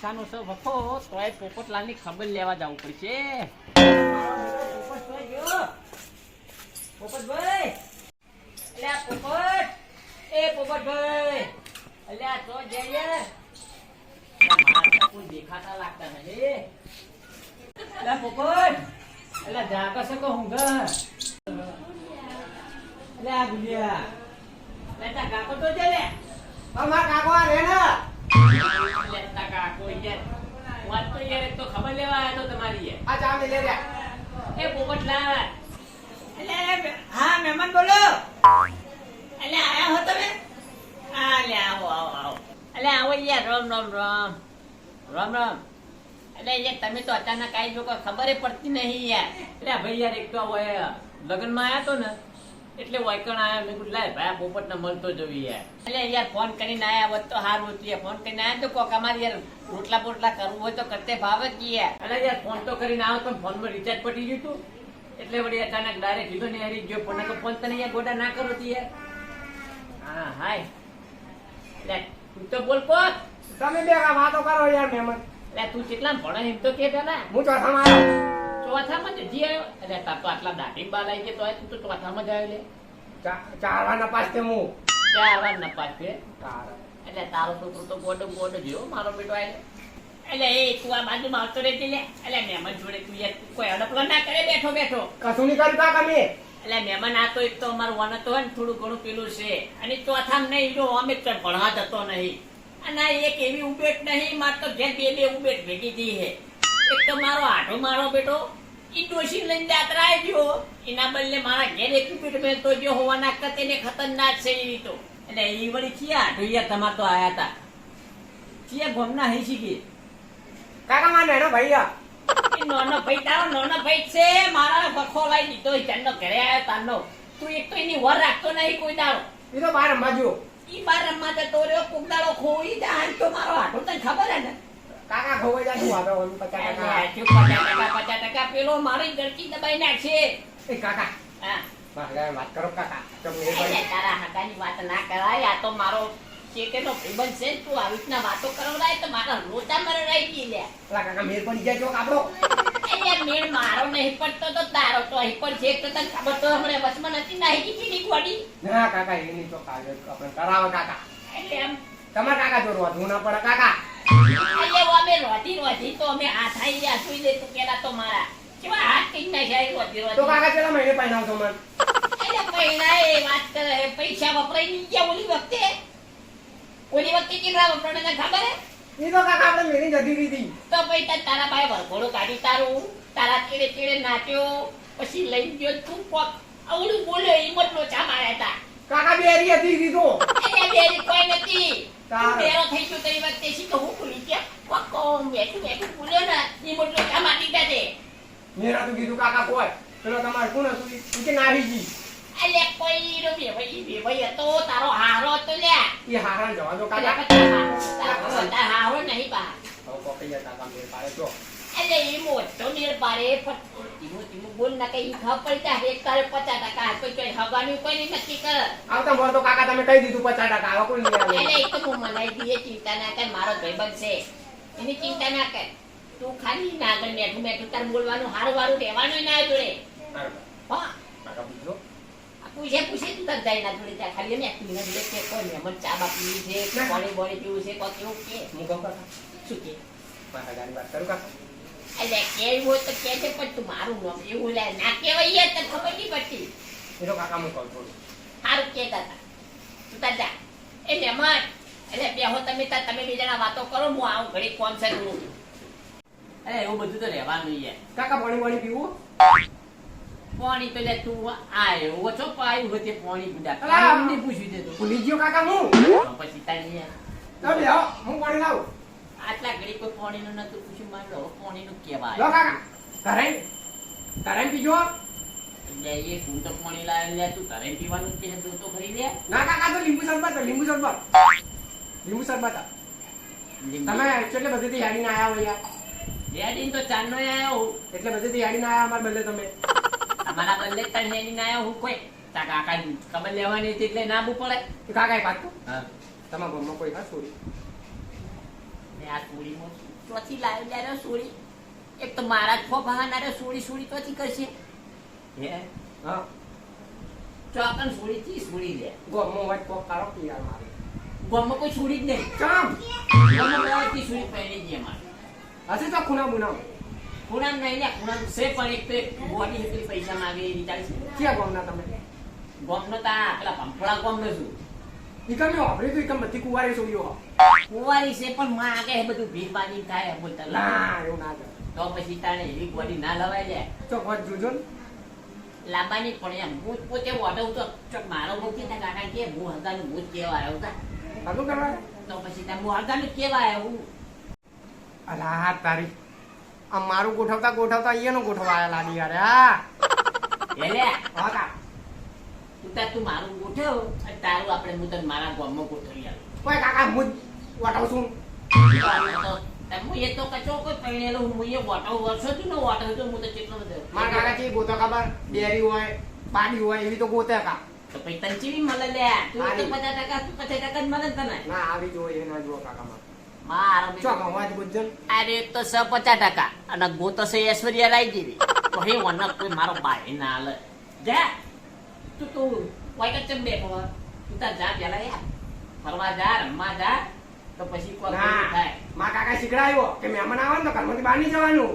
પૈસાનો છે વખો તોય પોપટલાલની ખબર લેવા જવું પડશે. પોપટભાઈ, અલ્યા પોપટ, એ પોપટભાઈ, અલ્યા તો જઈએ. કોઈ દેખાતા લાગતા નથી. અલ્યા પોપટ, અલ્યા જાગો છે કો ઊંઘ અલ્યા ગુલિયા અમાર કાકો આ રે ને ખબર એટલે આયા હો તમે હા લે આવો આવો આવો એટલે આવો યાર રામ રામ રામ રામ રામ તમે તો અચાનક આવી જો ખબર પડતી નહીં યાર. એટલે ભાઈ યાર એક તો લગ્નમાં આયા તો ને. એટલે વાયકણ આયા મેં કીધું લાય ભાઈ પોપટ ને મળતો જોવી યાર એટલે યાર ફોન કરીને આયા હોત તો સારું હતું ફોન કરીને આયા તો કોક અમારે યાર રોટલા બોટલા કરવું હોય તો કરતે ભાવે જ યાર એટલે યાર ફોન તો કરીને આવો તો ફોનમાં રિચાર્જ પટી ગયું તું. એટલે વળી અચાનક ડાયરેક્ટ કીધું ને હારી ગયો પણ ફોન તને યાર ગોડા ના કરો તી યાર. હા હાય. લે તું તો બોલ કો તમે બે વાતો કરો યાર મહેમાન. લે તું કેટલા ભણે એમ તો કે પેલા. હું ચોથામાં આવ્યો. ચોથામાં જ આવ્યો અરે તાર તો આટલા દાઢી બાલ આવી કે તો તું તો ચોથામાં જ આવ્યો લે ચાર વાર નપાસ તે હું. ચાર વાર નપાસ છે એટલે તારો છોકરો તો ગોડો ગોડો જેવો મારો બેટો આય એટલે એ તું આ બાજુમાં આવતો રહેતી લે. એટલે મહેમાન જોડે તું યાર કોઈ અડપલો ના કરે બેઠો બેઠો. કશું નહીં કર્યું કાકા મેં. એટલે મહેમાન આ તો એક તો અમારું વન હતો હોય ને થોડું ઘણું પેલું છે. અને ચોથામ નહીં જો અમે તો ભણવા જતો નહીં. અને એક એવી ઉબેટ નહીં માર તો જે બે બે ઉબેટ ભેગી થઈ હે. એક તો મારો આઠો મારો બેટો ઈ ડોશી લઈને એના બદલે મારા ઘેર તો જો હોવાના કરતા ખતરનાક છે એ તો. એટલે એ વળી તમાર તો આયા હતા ચિયા ગોમના હઈ શીખી કાકા માં નેનો ભાઈ. એ નાનો ભાઈ તારો નાનો ભાઈ છે. મારા વખો લાઈ દીધો. ચાંદો ઘરે આવ્યો તાનો તું એક તો એની વર રાખતો નહીં કોઈ દાડો. તો બાર રમવા ગયો. ઈ બાર રમવા જતો રહ્યો. કોક દાડો ખોઈ જાય તો મારો હાટો તને ખબર હે ને? કાકા ખોવાઈ જાય શું ઓલું પચાસ ટકા. પચાસ ટકા પચાસ ટકા. પેલો મારી ગળકી દબાઈ નાખશે. એ કાકા. હા. વાત કરો કાકા. એટલે તારા હાકાની વાત ના કરાય. આ તો મારો ચેકેનો ભાઈબંધ છે તું આવી રીતના વાતો કરવડાય તો મારા લોચા મરે રહી ગઈ લે. કાકા મેર પડી જાય ચોક આપણો. એટલે મેળ મારો નહીં પડતો તો તારો તો અહીં છે. તને ખબર તો હમણાં વચમાં નથી નાહી ગઈ ના કાકા એની ચોક આવે. આપણે કરાવો કાકા. એટલે એમ. તમારે કાકા જોડવા ધૂના પડે કાકા. અમે રોધી રોધી તો અમે હાથ આઈ ગયા સુઈ દે તું પેલા તો મારા. કેવા હાથ કઈ નાખ્યા એ રોધી તો કાકા ચેલા મહિને પહેરાવશો મને એટલે પૈણા એ વાત કરે પૈસા વપરાઈ નહીં ગયા ઓલી વખતે. ઓલી વખતે કેટલા વપરાણે તને ખબર હે ઈ તો કાકા આપણે મેરી જતી રહી તો પછી તારા ભાઈ વરઘોડું કાઢી તારું તારા ચીડે ચીડે નાચ્યો પછી લઈ ગયો તું કોક અવળું બોલ્યો હિંમત ચા માર્યા હતા. કાકા બેરી હતી એટલે બેરી કોઈ નથી. બેરો થઈ ગયો તેની વખતે શી કહું ભૂલી ગયા કોક કોમ બેઠું બેઠું બોલ્યો ને હિંમત લોચા મારી ગયા તે મેરા તો કીધું કાકા કોઈ પેલો તમારે કોણ હતું કે નાહી ગઈ અલે કોઈ રો બેભાઈ બેભાઈ હતો તારો હારો હતો લે એ હારા જવા દો કાકા તારો હારો નહીં બા હવે પકડીએ કાકા મેર પાડે તો એટલે એ મોટો નીર પાડે ધીમું ધીમું બોલ ના કઈ ખબર પડી એક તારે પચાસ ટકા કોઈ કોઈ હવાનું કોઈ નક્કી કર. આવતા મોર તો કાકા તમે કહી દીધું પચાસ ટકા હવે કોઈ એટલે એ તો હું મનાઈ દઈએ ચિંતા ના કર મારો ભાઈબંધ છે એની ચિંતા ના કર. તું ખાલી ના આગળ બેઠું બેઠું તાર બોલવાનું હારું વારું રહેવાનું ના જોડે. હા. આ પૂછે પૂછે તું તાર જાય ના જોડે ત્યાં ખાલી જોડે કે કોઈ મહેમાન ચા બા પીવી છે પાણી બોણી પીવું છે કોઈ કેવું કે? હું કહું કાકા. શું કે? મારા ગાડી વાત કરું કાકા? એટલે કેવું હોય તો કે છે પણ તું મારું નામ એવું લે. ના કહેવાય તને ખબર નહીં પડતી. એ કાકા હું કહું થોડું સારું કહેતા હતા. તું તાર જા. એ મહેમાન એટલે બેહો તમે તાર તમે બે જણા વાતો કરો હું આવું ઘડી કોમ છે હું. અરે એવું બધું તો રહેવાનું યાર કાકા પાણી પાણી પીવું? પાણી તો તું આયો ઓછો પાયું હોય તે પાણી ગુડા અલા. પાણી નહીં પૂછ્યું તે તું. ભૂલી ગયો કાકા હું? પછી તારી તમે હું પાણી લાવું. આટલા ઘડી કોઈ પાણીનું નતું પૂછ્યું મારે લો પાણીનું લો કહેવાય કાકા ઘરે ઘરે પીજો. એટલે એ હું તો પોણી લાવે લે તું તારે પીવાનું કે તું તો ખરી લે. ના કાકા તો લીંબુ શરબત લીંબુ શરબત. લીંબુ શરબત. તમે એટલે બધેથી હેડીને આયા હોય યાર. તો ચાંદનો આવ્યો એટલે બધેથી હેડીને આયા અમારા બદલે તમે. અમારા બદલે તને હેડીને આવ્યો હું કોઈ. તા કાકા ખબર લેવાની હતી એટલે ના બુ પડે. કાકા એક વાત કહું? તમારા ઘરમાં કોઈ વાત છોડી આ સોળીમાં ચોથી લાવ્યો ત્યારે સોળી. એક તો મારા જ બહાનારે સોળી સોળી ચોથી કરશે. હે? હા. ચોકન સોળી થી સોળી લે? ગોમો વચ કોક કાળો પીરા મારે. ગોમાં કોઈ સોળી જ નહીં. ચમ ગોમાં બધાથી સોળી પહેરી જ મારે. હશે તો ખૂણા બુના ખૂણા નહીં લે ખૂણામ છે પણ એક તો બોડી એટલી પૈસા માંગે એ વિચાર ક્યાં ગોમના તમે? ગોમનો તા પેલા પંપળા ગોમનો છું. ઈકમ મેં તો ઈકમ બધી કુવારી સોયો કુંવારી છે પણ માં એ બધું ભીડ બાજી થાય બોલતા ના એવું ના તો પછી તારે એવી બોડી ના લવાય લે. તો વાત જોજો લાંબાની પણ એમ હું પોતે વોટવ તો ચોક મારો મૂકી તા કાકા કે હું હગાનું ભૂત કેવા આવ્યો હતા કરવા તો પછી તા હું હગાનું કેવા આવ્યો અલા તારી આ મારું ગોઠવતા ગોઠવતા અહીંયાનો ગોઠવા આયા લાડી યાર હા. એટલે હા તું તું મારું ગોઠવ તારું આપણે હું તને મારા ગામમાં ગોઠવી આવ્યો કોઈ કાકા હું જ વટાવ એ તો કચો કોઈ પહેણેલો હું એ વોટો વર્ષોથી નો વોટો હતો હું તો કેટલો બધો મારા કાકા થી ખબર ડેરી હોય પાડી હોય એવી તો ગોતે કા તો પછી તને ચીવી મળે લે તું તો પચાસ ટકા તું પચાસ ટકા જ મળે તને ના આવી જોઈએ ના જુઓ કાકા માં મારો ચો બેટો. અવાજ ગુજન અરે તો સ પચાસ ટકા અને ગોતો ઐશ્વર્યા રાય જેવી તો હે વન કોઈ મારો ભાઈ ના હાલે જા તું તું કોઈ કે ચમ બેઠો તું તાર જા પેલા ફરવા જા રમવા જા તો પછી કોલ થાય? માં કાકા શીખડાયો કે મહેમાન આવે ને તો ઘરમાંથી બહાર નહીં જવાનું.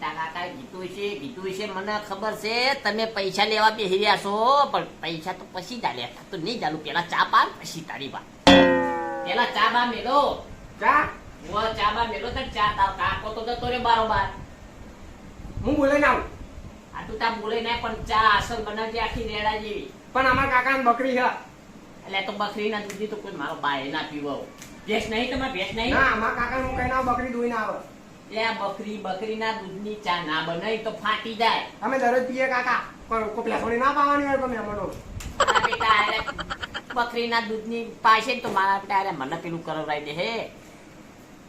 તારા કીધું છે કીધું છે મને ખબર છે તમે પૈસા લેવા બેસી રહ્યા છો પણ પૈસા તો પછી ચાલ્યા તો નહીં ચાલુ પેલા ચા પા પછી તારી બા પેલા ચા બા મેલો. વો ચા બા મેલો તો ચા તાર કાકો તો જતો રે બારોબાર. હું બોલે ના આ તું તા બોલે નહીં પણ ચા અસલ બનાવજે આખી રેડા જેવી. પણ અમારા કાકા બકરી છે. એટલે તો બકરીના દૂધી તો કોઈ મારો બાય ના પીવો. ભેંસ નહીં તમારે ભેંસ નહીં? ના અમારા કાકા હું કઈ ના બકરી દોઈ ના આવે. એટલે આ બકરી બકરીના દૂધની ચા ના બનાવી તો ફાટી જાય. અમે દરરોજ પીએ કાકા કોઈ પેસોડી ના પાવાની હોય કોઈ મહેમાનો. મારા બેટા અરે બકરીના દૂધની પાસે તો મારા બેટા અરે મને પેલું કરાવડાવી દે હે.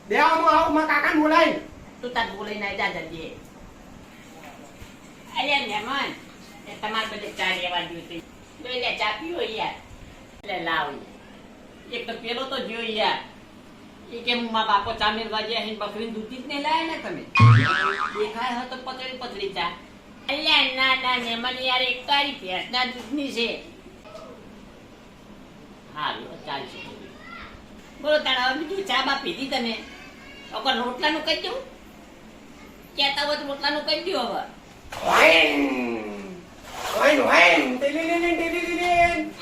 દેવામાં આવું મારા કાકાને બોલાય તું તાર બોલી ના જા જલ્દી. અરે મહેમાન તમારે બધે ચા લેવા લઈ લે ચા પીવો યાર. એટલે લાવ. એક તો પેલો તો જો યાર એ કે હું મારા બાપો ચા મેળવા ગયા અહીં બકરી દૂધી જ નહીં લાયા ને તમે? દેખાય હોય તો પતળી પતળી ચા. અલ્યા ના ના મહેમાન યાર એક તારી ભેંસના દૂધની છે. હારું ચાલશે. બોલો તારા હવે બીજું ચા બા પીધી તમે? અગર રોટલાનું કહી દઉં? કહેતા હોય તો રોટલાનું કહી દો હવે? વાઈન વાઈન વાઈન ટીલીલીલીન ટીલીલીલીન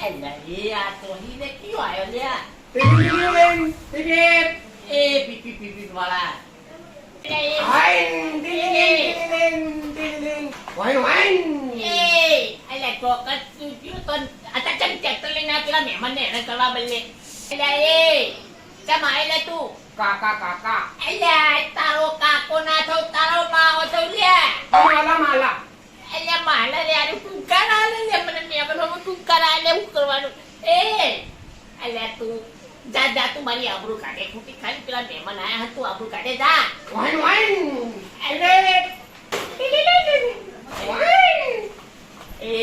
અલ્યા આ તો હીરે કયો આયો લ્યા ટીલીલીલીન ટીલીલીન એ વાળા અલ્યા અલ્યા એ ચમ આયેલા તું કાકા કાકા અલ્યા તારો કાકો ના થો તારો માવો થો લ્યા માલા માલા એટલે માલા આને તું કરા લે મને હું કરવાનું. એ અલ્યા તું જા જા તું મારી આબરૂ કાઢે. ખોટી ખાલી પેલા મહેમાન આયા હતા તું આબરૂ કાઢે જા. એટલે વાઈન એ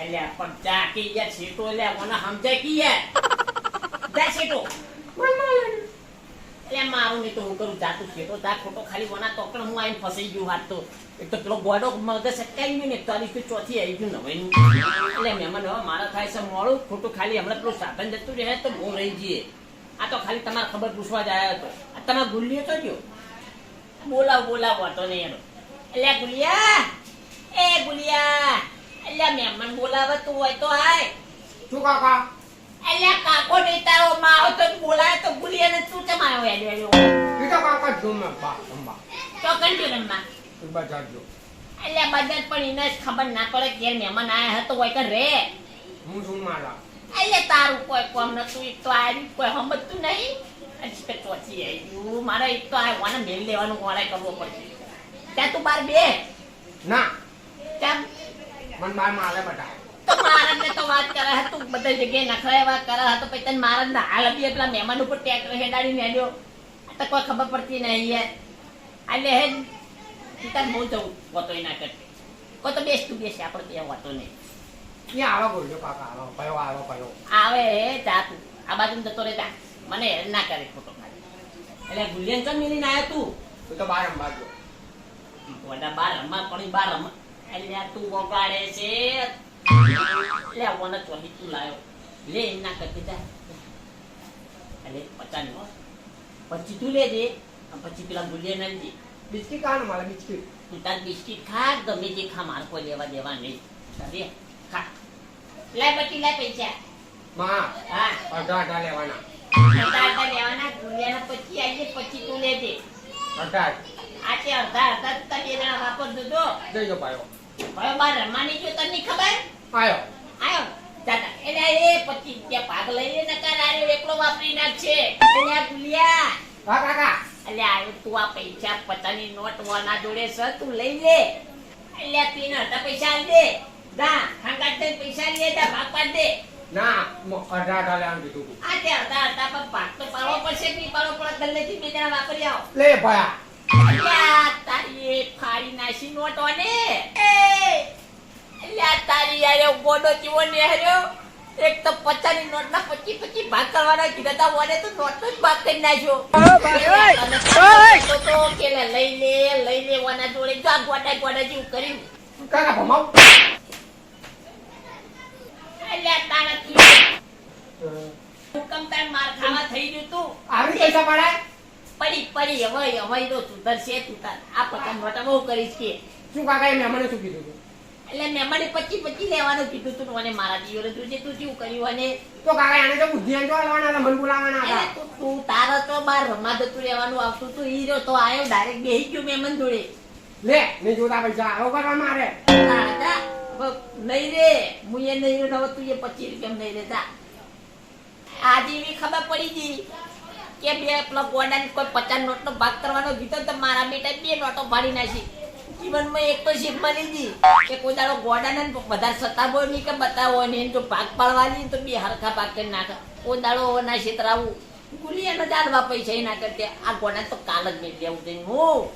એટલે પણ જા કે યાર શેટો અલ્યા મને સમજાય કે યાર જા શેટો એટલે મારું નહીં તો હું કરું જાતું શેટો જા ખોટો ખાલી વના તો પણ હું આઈને ફસાઈ ગયું વાત તો. એક તો પેલો ગોડો મગજ સટકાઈ ગયું ને તારી તો ચોથી આવી ગયું નવાઈનું એટલે મહેમાન હવે મારા થાય છે મોડું ખોટું ખાલી હમણાં પેલું સાધન જતું રહે તો બહુ રહી જઈએ. આ તો ખાલી તમારે ખબર પૂછવા જ આવ્યો હતો. આ તમે ગુલ્લીઓ તો ગયો? બોલાવ બોલાવ હતો નહીં એનો. એટલે ગુલિયા એ ગુલિયા એટલે મહેમાન બોલાવે તું હોય તો હાય શું કાકા? એટલે કાકો નહીં તારો માવો તો તો રમવા એટલે બધા પણ એને જ ખબર ના. પડે કે યાર મહેમાન આયા હતો હોય કે રે હું શું માલા એટલે તારું કોઈ કોમ? નતું એક તો આ કોઈ સમજતું નહીં ચોથી આવી મારે એક તો આ વાને મેલ લેવાનું વાળા કરવો પડશે ત્યાં તું બાર બે ના ત્યાં મન બાર બટા. તો મારા તો વાત કરે હે તું બધા જગ્યાએ નખરાય વાત કરે હે તો પછી તને મારા ના હાલ. બી પેલા મહેમાન ઉપર ટ્રેક્ટર હેડાડીને હેડ્યો આ તો કોઈ ખબર પડતી નહીં યાર એટલે હે તું બહુ જવું. હોતો ના કરતી. કોઈ તો બેસ તું બેસે આપણે બે હોતો નહીં. ક્યાં આવો બોલજો કાકા આવો કયો આવો કયો આવે હે જા તું. આ બાજુ જતો રે જા. મને હેલ ના કરે ખોટો ખાલી અલ્યા ગુલિયન ચમ મિલીને આયો તું? હું તો બાર રમવા ગયો. બધા બાર રમવા પણ બાર રમવા એટલે તું વગાડે છે. લે વને ચોલી તું લાયો લે એના કરતી જા અલે પચાસ નો પછી તું લેજે પછી પેલા ગુલિયન આલજે બિસ્કિટ કાઢ મારે બિસ્કિટ તું તાર બિસ્કિટ ખા ગમે તે ખા મારે કોઈ લેવા દેવા નહીં ચાલે ખા લે પછી લે પૈસા માં હા અડધા અડધા લેવાના અડધા અડધા લેવાના ગુલિયાના પછી આવીએ પછી તું લેજે દે આ તે અડધા અડધા તું તાર બે જણા વાપર જો જઈ જો પાયો હવે બાર રમવાની જો તને ખબર આયો. આયો. દાદા એને એ પછી રૂપિયા ભાગ લઈ લે નકર આર્યો એકલો વાપરી નાખશે. એટલે આ ગુલિયા. હા કાકા એટલે આ તું આ પૈસા પતાની નોટ વાના જોડે છે તું લઈ લે. એટલે તીન અડધા પૈસા દે. દા ખાંગા તે પૈસા લે દા ભાગ પાડ દે. ના મ- અડધા અડધા લેવાનું કીધું તું. આ તે અઢા અઢા પણ ભાગ તો પાડવો પડશે કે નહીં પાડવો પડે ગલ્લેથી બે જણા વાપરી આવો. લે ભાયા. તારી એ ફાડી નાસી નોટો ને એ અલ્યા તારી યાર ગોડો ચીવો ને હર્યો એક તો પચાની નોટ ના પચી પચી ભાગ કરવાના કીધા તા વને તો નોટ જ ભાગ કરી નાખ્યો. તો તો લઈ લે લઈ લે વના જોડે જો આ ગોડા ગોડા જેવું કર્યું. કાકા ભમાવ. અલ્યા તારા હુકમ તાર માર ખાવા થઈ ગયું તું. આવી પૈસા પડી પડી હવે હવે તો સુધરશે તું તાર. આ પતંગ નોટા બહુ કરીશ કે. શું કાકા એમ મહેમાને શું કીધું એટલે મહેમાને પચી પચી લેવાનું કીધું તું મને મારા જીવને તું જે તું શું કર્યું અને તો કાકા આને તો બુદ્ધિ આંટો હાલવાના હતા મન બોલાવાના હતા. તું તારો તો બાર રમા જતું રહેવાનું આવતું તું હીરો તો આવ્યો ડાયરેક્ટ બેહી ગયો મેમન જોડે. લે નહીં જોતા પૈસા આવો કરવા મારે. નહીં રે હું એ નહીં રહ્યો તું એ પચીસ રૂપિયા નહીં રહેતા આજે એવી ખબર પડી ગઈ કે બે પેલા ગોડા કોઈ પચાસ નોટનો ભાગ કરવાનો કીધો તો મારા બેટા બે નોટો ભાડી નાખી. જીવનમાં એક તો શીખ લીધી કે કોઈ દાડો ગોડાને વધારે સતાવો નહીં કે બતાવો નહીં એને જો પાક પાડવાની તો બે હરખા પાક કરી નાખે. કોઈ દાડો ના છેતરાવું ગુલિયાનો જાણવા પૈસા ના કરતી આ ગોડા તો કાલ જ મેં છે. હું